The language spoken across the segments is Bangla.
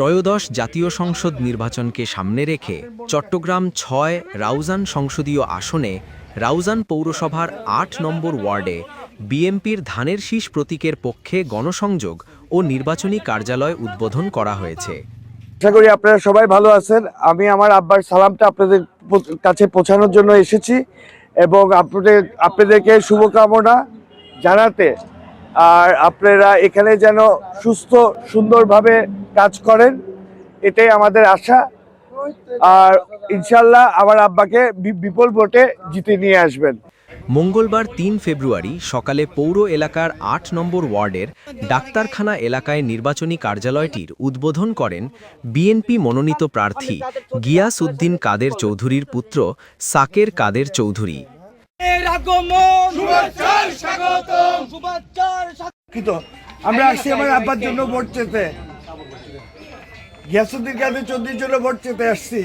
ত্রয়োদশ জাতীয় সংসদ নির্বাচনকে সামনে রেখে চট্টগ্রাম ছয় রাউজান সংসদীয় আসনে রাউজান পৌরসভার আট নম্বর ওয়ার্ডে বিএমপির ধানের শীষ প্রতীকের পক্ষে গণসংযোগ ও নির্বাচনী কার্যালয় উদ্বোধন করা হয়েছে। আশা করি আপনারা সবাই ভালো আছেন। আমি আমার আব্বার সালামটা আপনাদের কাছে পৌঁছানোর জন্য এসেছি এবং আপনাদের, আপনাদেরকে শুভকামনা জানাতে আর আপনারা এখানে যেন সুস্থ সুন্দরভাবে কাজ করেন এটাই আমাদের আশা। আর ইনশাল্লাহ আমার আব্বাকে বি- বিপুল ভোটে জিতে নিয়ে আসবেন। মঙ্গলবার তিন ফেব্রুয়ারি সকালে পৌর এলাকার আট নম্বর ওয়ার্ডের ডাক্তারখানা এলাকায় নির্বাচনী কার্যালয়টির উদ্বোধন করেন বিএনপি মনোনীত প্রার্থী গিয়াস উদ্দিন কাদের চৌধুরীর পুত্র সাকের কাদের চৌধুরী। আমরা আসছি আমার আব্বার জন্য ভোট চেতে গিয়াসুদ্দিন কাদের চৌধুরীর জন্য ভোট চেতে আসছি।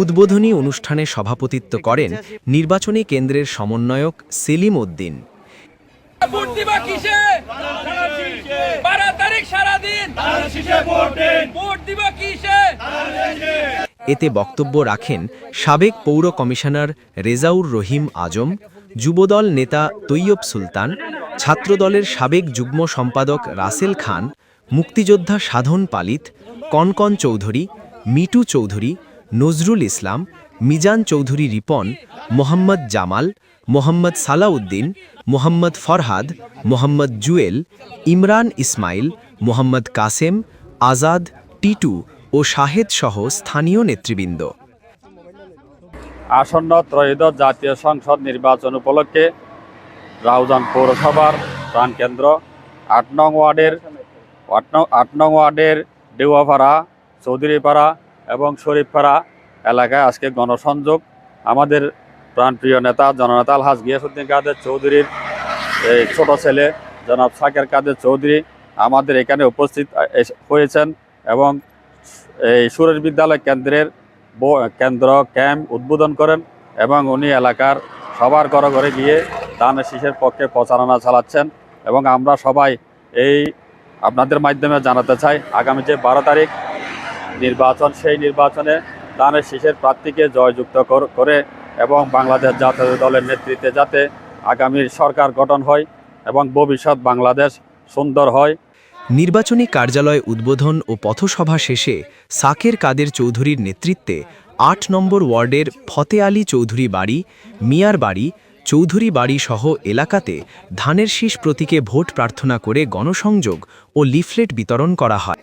উদ্বোধনী অনুষ্ঠানে সভাপতিত্ব করেন নির্বাচনী কেন্দ্রের সমন্বয়ক সেলিম উদ্দিন। এতে বক্তব্য রাখেন সাবেক পৌর কমিশনার রেজাউর রহিম আজম যুবদল নেতা তৈয়ব সুলতান ছাত্রদলের সাবেক যুগ্ম সম্পাদক রাসেল খান, মুক্তিযোদ্ধা সাধন পালিত, কনকন চৌধুরী, মিটু চৌধুরী, নজরুল ইসলাম, মিজান চৌধুরী রিপন, মোহাম্মদ জামাল, মোহাম্মদ সালাউদ্দিন, মোহাম্মদ ফরহাদ, মোহাম্মদ জুয়েল, ইমরান ইসমাইল, মোহাম্মদ কাসেম, আজাদ, টিটু ও শাহেদ সহ স্থানীয় নেতৃবৃন্দ। আসন্ন ত্রয়োদশ জাতীয় সংসদ নির্বাচন উপলক্ষে রাউজান পৌরসভার প্রাণকেন্দ্র। আট নং ওয়ার্ডের আট নং আট নং ওয়ার্ডের দেওয়াপাড়া, চৌধুরীপাড়া এবং শরীফপাড়া এলাকায় আজকে গণসংযোগ। আমাদের প্রাণপ্রিয় নেতা জননেতা আলহাজ গিয়াসুদ্দিন কাদের চৌধুরীর এই ছোট ছেলে জনাব সাকের কাদের চৌধুরী আমাদের এখানে উপস্থিত হয়েছেন এবং এই সুরেশ বিদ্যালয় কেন্দ্রের কেন্দ্র ক্যাম্প উদ্বোধন করেন এবং উনি এলাকার সবার ঘরে ঘরে গিয়ে ধানের শীষের পক্ষে প্রচারণা চালাচ্ছেন এবং আমরা সবাই এই আপনাদের মাধ্যমে জানাতে চাই, আগামী যে বারো তারিখ নির্বাচন, সেই নির্বাচনে ধানের শীষের প্রার্থীকে জয়যুক্ত করে এবং বাংলাদেশ জাতীয় দলের নেতৃত্বে যাতে আগামীর সরকার গঠন হয় এবং ভবিষ্যৎ বাংলাদেশ সুন্দর হয়। নির্বাচনী কার্যালয় উদ্বোধন ও পথসভা শেষে সাকের কাদের চৌধুরীর নেতৃত্বে আট নম্বর ওয়ার্ডের ফতে আলী চৌধুরী বাড়ি, মিয়ার বাড়ি চৌধুরী বাড়ি সহ এলাকাতে ধানের শীষ প্রতীকে ভোট প্রার্থনা করে গণসংযোগ ও লিফলেট বিতরণ করা হয়।